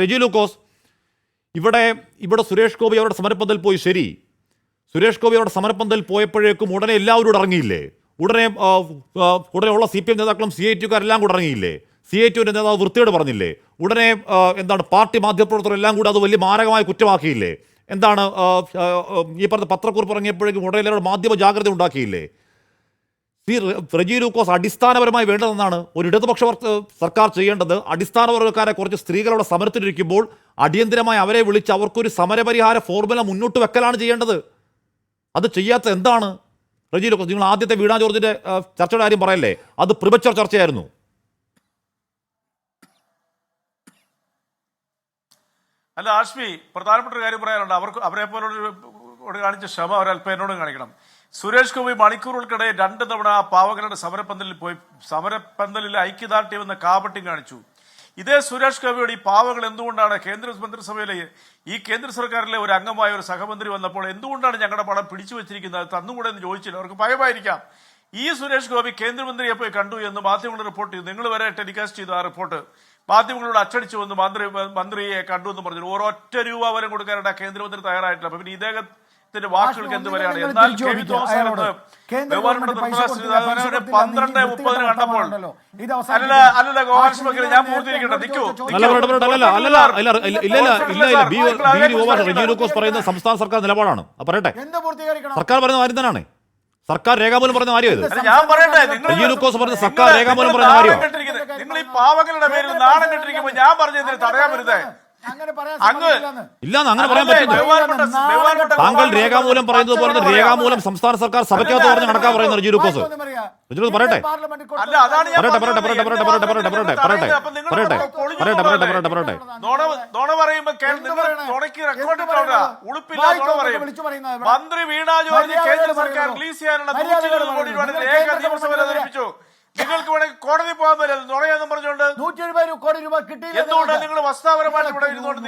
റെജി ലൂക്കോസ് ഇവിടെ ഇവിടെ സുരേഷ് ഗോപി അവരുടെ സമരപ്പന്തൽ പോയി. ശരി. സുരേഷ് ഗോപി അവരുടെ സമരപ്പന്തൽ പോയപ്പോഴേക്കും ഉടനെ എല്ലാവരും കൂടെ ഇറങ്ങിയില്ലേ? ഉടനെ ഉടനെ ഉള്ള സി പി എം നേതാക്കളും സി ഐ ടിക്കാരെല്ലാം കൂടെ ഇറങ്ങിയില്ലേ? സി ഐ ടിയുടെ നേതാവ് വൃത്തിയോട് പറഞ്ഞില്ലേ? ഉടനെ എന്താണ് പാർട്ടി മാധ്യമപ്രവർത്തകർ എല്ലാം കൂടെ അത് വലിയ മാരകമായി കുറ്റമാക്കിയില്ലേ? എന്താണ് ഈ പറഞ്ഞ പത്രക്കുറിപ്പ് ഇറങ്ങിയപ്പോഴേക്കും ഉടനെ എല്ലാവരും മാധ്യമ ജാഗ്രത ഉണ്ടാക്കിയില്ലേ? റെജി ലൂക്കോസ് അടിസ്ഥാനപരമായി വേണ്ടതെന്നാണ് ഒരു ഇടതുപക്ഷ സർക്കാർ ചെയ്യേണ്ടത്. അടിസ്ഥാനവർഗക്കാരെ കുറച്ച് സ്ത്രീകളുടെ സമരത്തിലിരിക്കുമ്പോൾ അടിയന്തിരമായി അവരെ വിളിച്ച് അവർക്കൊരു സമരപരിഹാര ഫോർമുല മുന്നോട്ട് വെക്കലാണ് ചെയ്യേണ്ടത്. അത് ചെയ്യാത്ത എന്താണ്? റെജി ലൂക്കോസ് നിങ്ങൾ ആദ്യത്തെ വീണ ജോർജിന്റെ ആ, ചർച്ചയുടെ കാര്യം പറയല്ലേ? അത് പ്രിമച്ചർ ചർച്ചയായിരുന്നു. അല്ല ആഷ്മി പ്രധാനപ്പെട്ട ഒരു കാര്യം പറയാനുണ്ട്. അവർക്ക് അവരെ പോലുള്ള കാണിച്ച ക്ഷമ എന്നോടും കാണിക്കണം. സുരേഷ് ഗോപി മണിക്കൂറുകൾക്കിടെ രണ്ട് തവണ പാവകളുടെ സമരപ്പന്തലിൽ പോയി സമരപ്പന്തലിൽ ഐക്യദാർഢ്യം എന്ന കാപട്ടി കാണിച്ചു. ഇതേ സുരേഷ് ഗോപിയോട് ഈ പാവങ്ങൾ എന്തുകൊണ്ടാണ് കേന്ദ്ര മന്ത്രിസഭയിലെ ഈ കേന്ദ്ര സർക്കാരിലെ ഒരു അംഗമായ ഒരു സഹമന്ത്രി വന്നപ്പോൾ എന്തുകൊണ്ടാണ് ഞങ്ങളുടെ പണം പിടിച്ചു വെച്ചിരിക്കുന്നത്? തന്നുകൂടെ എന്ന് ചോദിച്ചില്ല. അവർക്ക് ഭയമായിരിക്കാം. ഈ സുരേഷ് ഗോപി കേന്ദ്രമന്ത്രിയെ പോയി കണ്ടു എന്ന് മാധ്യമങ്ങൾ റിപ്പോർട്ട് ചെയ്തു. നിങ്ങൾ വരെ ടെലികാസ്റ്റ് ചെയ്തു ആ റിപ്പോർട്ട്. മാധ്യമങ്ങളോട് അച്ചടിച്ചു വന്ന് മന്ത്രി മന്ത്രിയെ കണ്ടു എന്ന് പറഞ്ഞു ഒരൊറ്റ രൂപ വരെ കൊടുക്കാനായിട്ട് കേന്ദ്രമന്ത്രി തയ്യാറായിട്ടില്ല. അപ്പൊ പിന്നെ ഇദ്ദേഹത്തിന്റെ വാക്കുകൾക്ക് എന്ത് വരെയാണ് എന്നാൽ കെ വി തോമസ് ബഹുമാനപ്പെട്ട നിർമ്മലാ സീതാരാമൻ പന്ത്രണ്ട് മുപ്പതിന് കണ്ടപ്പോൾ പ്രവർത്തനമാണല്ലോ. ഇത് അല്ലല്ല അവസാനിപ്പിക്കുക. അല്ലല്ല ഗോപാലകൃഷ്ണ വക്കീൽ ഞാൻ നിൽക്കൂ പറയുന്ന സംസ്ഥാന സർക്കാർ നിലപാടാണ്. പറയട്ടെ. സർക്കാർ പറയുന്ന കാര്യം തന്നെയാണ് സർക്കാർ രേഖാമൂലം പറഞ്ഞ കാര്യം ഞാൻ പറയട്ടെ നിങ്ങൾ റെജി ലൂക്കോസ് പറഞ്ഞ സർക്കാർ രേഖാമൂലം പറഞ്ഞ. കെട്ടിരിക്കുന്നത്. നിങ്ങൾ ഈ പാവങ്ങളുടെ പേരിൽ നാണം കെട്ടിരിക്കുമ്പോൾ ഞാൻ പറഞ്ഞതിന് തടയാൻ പറയാൻ അങ്ങ് സമ്മതിക്കില്ലെന്ന്. ഇല്ലാന്ന് അങ്ങനെ പറയാൻ പറ്റില്ല താങ്കൾ രേഖാമൂലം പറയുന്നത് പോലെ രേഖാമൂലം സംസ്ഥാന സർക്കാർ സഭയ്ക്കകത്ത് പറഞ്ഞ് നടക്കാൻ പറയുന്ന റിജു ലൂക്കോസ്. റെജി പറയട്ടെ പറയട്ടെ പറയട്ടെ. പറയട്ടെ പറയട്ടെ പറയട്ടെ പറയട്ടെ പറയട്ടെ പറയട്ടെ പറയട്ടെ പറയട്ടെ പറയട്ടെ? പറയട്ടെ പറയട്ടെ. മന്ത്രി വീണ ജോർജ് കേന്ദ്ര സർക്കാർ. റിലീസ് ചെയ്യാനുള്ള കോടി. രൂപയുടെ രേഖ നിയമസഭയിൽ അവതരിപ്പിച്ചു നിങ്ങൾക്ക് വേണമെങ്കിൽ കോടതി പോകാൻ പറ്റില്ല. നുറയാന്ന് പറഞ്ഞുകൊണ്ട് നൂറ്റി എഴുപത് കോടി രൂപ കിട്ടിയില്ല എന്തുകൊണ്ടാണ് നിങ്ങൾ വസ്താപരമായിട്ട് ഇവിടെ ഇരുന്നുകൊണ്ട്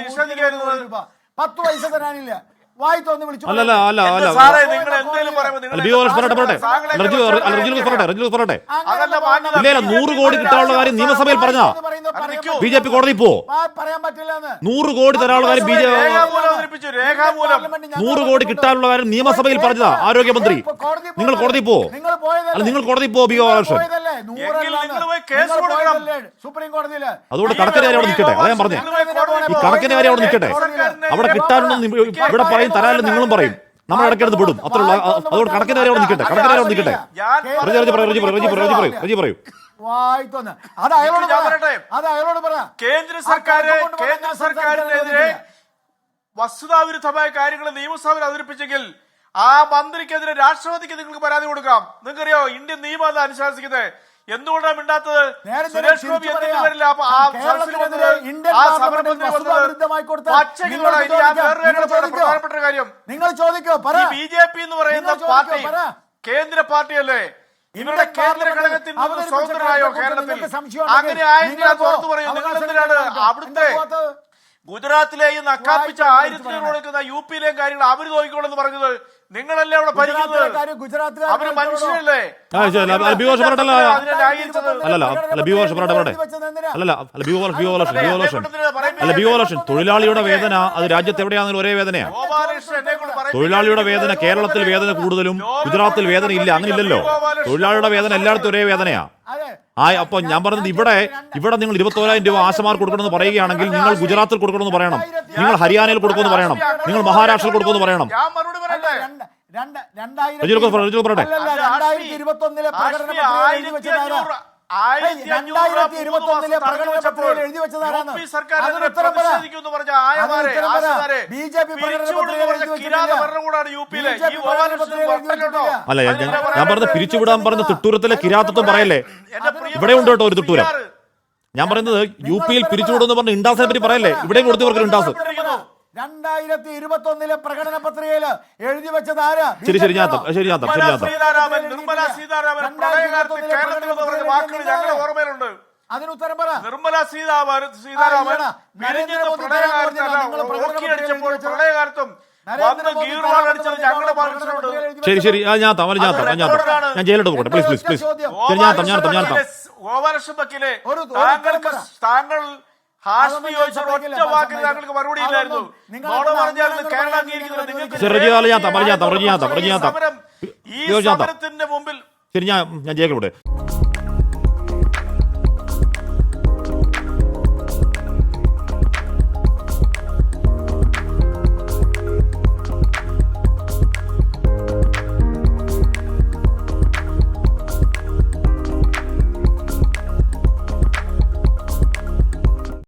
രൂപ. പത്ത് പൈസ തരാനില്ല. വായി തോന്നി വിളിച്ചു അല്ലല്ല അല്ല അല്ല സാറേ നിങ്ങൾ എന്തെങ്കിലും പറയുമ്പോൾ നിങ്ങൾ ബി ഓർസ് പറയട്ടെ പറയട്ടെ. താങ്കളെ അല്ല, റെജി അല്ല, റെജി പറയട്ടെ റെജി പറയട്ടെ. ഇല്ല ഇല്ല നൂറ് കോടി കിട്ടാനുള്ള കാര്യം നിയമസഭയിൽ പറഞ്ഞാ. ബി ജെ പി കോടതി പോ. പറയാൻ പറ്റില്ല നൂറ് കോടി തരാനുള്ള കാര്യം ബി ജെ നൂറ് കോടി കിട്ടാനുള്ള കാര്യം നിയമസഭയിൽ പറഞ്ഞതാ ആരോഗ്യമന്ത്രി. നിങ്ങൾ കോടതി പോ. നിങ്ങൾ പോയതല്ലേ? അല്ല നിങ്ങൾ കോടതി പോ ബി ഓർഷൻ അതുകൊണ്ട് കടക്കരി അവിടെ നിൽക്കട്ടെ അതാ ഞാൻ പറഞ്ഞേ. ഈ കണക്കിന് വരെ അവിടെ നിൽക്കട്ടെ. അവിടെ കിട്ടാനുണ്ടെന്ന് ഇവിടെ പറയും തരാനും നിങ്ങളും പറയും. നമ്മൾ ഇടയ്ക്കെടുത്ത് പെടും അത്രേ ഉള്ളൂ. അതുകൊണ്ട് കണക്കിന് വരെ അവിടെ നിൽക്കട്ടെ. കണക്കിന് കാര്യം അവിടെ നിൽക്കട്ടെ. പറഞ്ഞു പറഞ്ഞു പറഞ്ഞു പറയൂ റെജി പറയൂ റെജി പറയൂ റെജി പറയൂ റെജി പറയൂ. വായി തോന്ന്. അത് അയാളോട് പറയട്ടെ? അത് അയാളോട് പറ. കേന്ദ്ര സർക്കാർ കേന്ദ്ര സർക്കാരിനെതിരെ വസ്തുതാവിരുദ്ധമായ കാര്യങ്ങൾ നിയമസഭയിൽ അവതരിപ്പിച്ചെങ്കിൽ ആ മന്ത്രിക്കെതിരെ രാഷ്ട്രപതിക്ക് നിങ്ങൾക്ക് പരാതി കൊടുക്കാം. നിങ്ങൾക്കറിയോ ഇന്ത്യൻ നിയമം അത് അനുശാസിക്കുന്നത്. എന്തുകൊണ്ടാണ് മിണ്ടാത്തത്? സുരേഷ് ഗോപി എന്തിനു. വരില്ല? അപ്പൊ ആ? പ്രധാനപ്പെട്ട കാര്യം. നിങ്ങൾ ചോദിക്കോ? ബി ജെ പി എന്ന് പറയുന്ന പാർട്ടി കേന്ദ്ര പാർട്ടിയല്ലേ? ഇവരുടെ കേന്ദ്ര ഘടകത്തിൽ നിന്ന് സ്വതന്ത്രരായോ കേരളത്തിൽ? അങ്ങനെ ആയെങ്കിൽ അത് ഓർത്തു പറയൂ നിങ്ങൾ എന്തിനാണ് അവിടുത്തെ ഗുജറാത്തിലെയും നക്കാപ്പിച്ച ആയിരത്തി നിൽക്കുന്ന യു പിയിലെയും കാര്യങ്ങൾ അവർ നോക്കിക്കോളെന്ന് പറഞ്ഞത് നിങ്ങളല്ലേ അവിടെ ഗുജറാത്തിലെ ഭരിക്കുന്നത് അവർ മനുഷ്യരല്ലേ? അല്ല, തൊഴിലാളിയുടെ വേദന അത് രാജ്യത്ത് എവിടെയാണെങ്കിലും ഒരേ വേദനയാണ് തൊഴിലാളിയുടെ വേദന കേരളത്തിൽ വേദന കൂടുതലും ഗുജറാത്തിൽ വേദന ഇല്ല അങ്ങനെയില്ലല്ലോ. തൊഴിലാളിയുടെ വേദന എല്ലായിടത്തും ഒരേ വേദനയാ. ആ അപ്പൊ ഞാൻ പറഞ്ഞത് ഇവിടെ ഇവിടെ നിങ്ങൾ ഇരുപത്തോരായിരം രൂപ ആശമാർ കൊടുക്കണമെന്ന് പറയുകയാണെങ്കിൽ നിങ്ങൾ ഗുജറാത്തിൽ കൊടുക്കണമെന്ന് പറയണം. നിങ്ങൾ ഹരിയാനയിൽ കൊടുക്കുമെന്ന് പറയണം. നിങ്ങൾ മഹാരാഷ്ട്രയിൽ കൊടുക്കുമെന്ന് പറയണം. രണ്ടായിരത്തി പ്രകടന എഴുതി വെച്ചതാണ് രണ്ടായിരത്തി പ്രകടന പത്രികയിൽ എഴുതി വെച്ചതാരാണ്? പി പറഞ്ഞ പറഞ്ഞ. അല്ല ഞാൻ പറയാനുള്ളത്? പിരിച്ചുവിടാൻ പറഞ്ഞ തിട്ടൂരത്തിലെ കിരാതത്വം പറയല്ലേ? ഇവിടെ ഉണ്ട് കേട്ടോ ഒരു തിട്ടൂരം. ഞാൻ പറയുന്നത് യു പിയിൽ പിരിച്ചുവിടുമെന്ന് പറഞ്ഞ ഇണ്ടാസിനെ പറ്റി പറയല്ലേ? ഇവിടെയും കൊടുത്തു ഇവർക്ക് ഇണ്ടാസ് രണ്ടായിരത്തി ഇരുപത്തി ഒന്നിലെ പ്രകടന പത്രികയിൽ എഴുതി വെച്ചത് ആരാ? ശരി ശരി ഞാൻ ശരി ഞാൻ നിർമ്മല ഞാൻ തരാം. സീതാരാമൻ നിർമ്മല സീതാരാമൻ കേരളത്തിൽ പറഞ്ഞ വാക്കുകൾ ഞങ്ങളുടെ ഓർമ്മയിലുണ്ട്. അതിന് ഉത്തരം പറ. നിർമ്മല സീതാരാമൻ സീതാരാമൻ ഓക്കിയടിച്ചപ്പോൾ പ്രളയകാലത്തും ശരി ശരി. ഞാൻ തരാം ഞാൻ ഞാൻ. ഞാൻ ജയിലിട്ട് പോകട്ടെ പ്ലീസ് പ്ലീസ് പ്ലീസ്. ശരി ഞാൻ തരാം ഞാൻ തരാം ഞാൻ. താങ്കൾ ശരി, ഞാൻ ഞാൻ തം.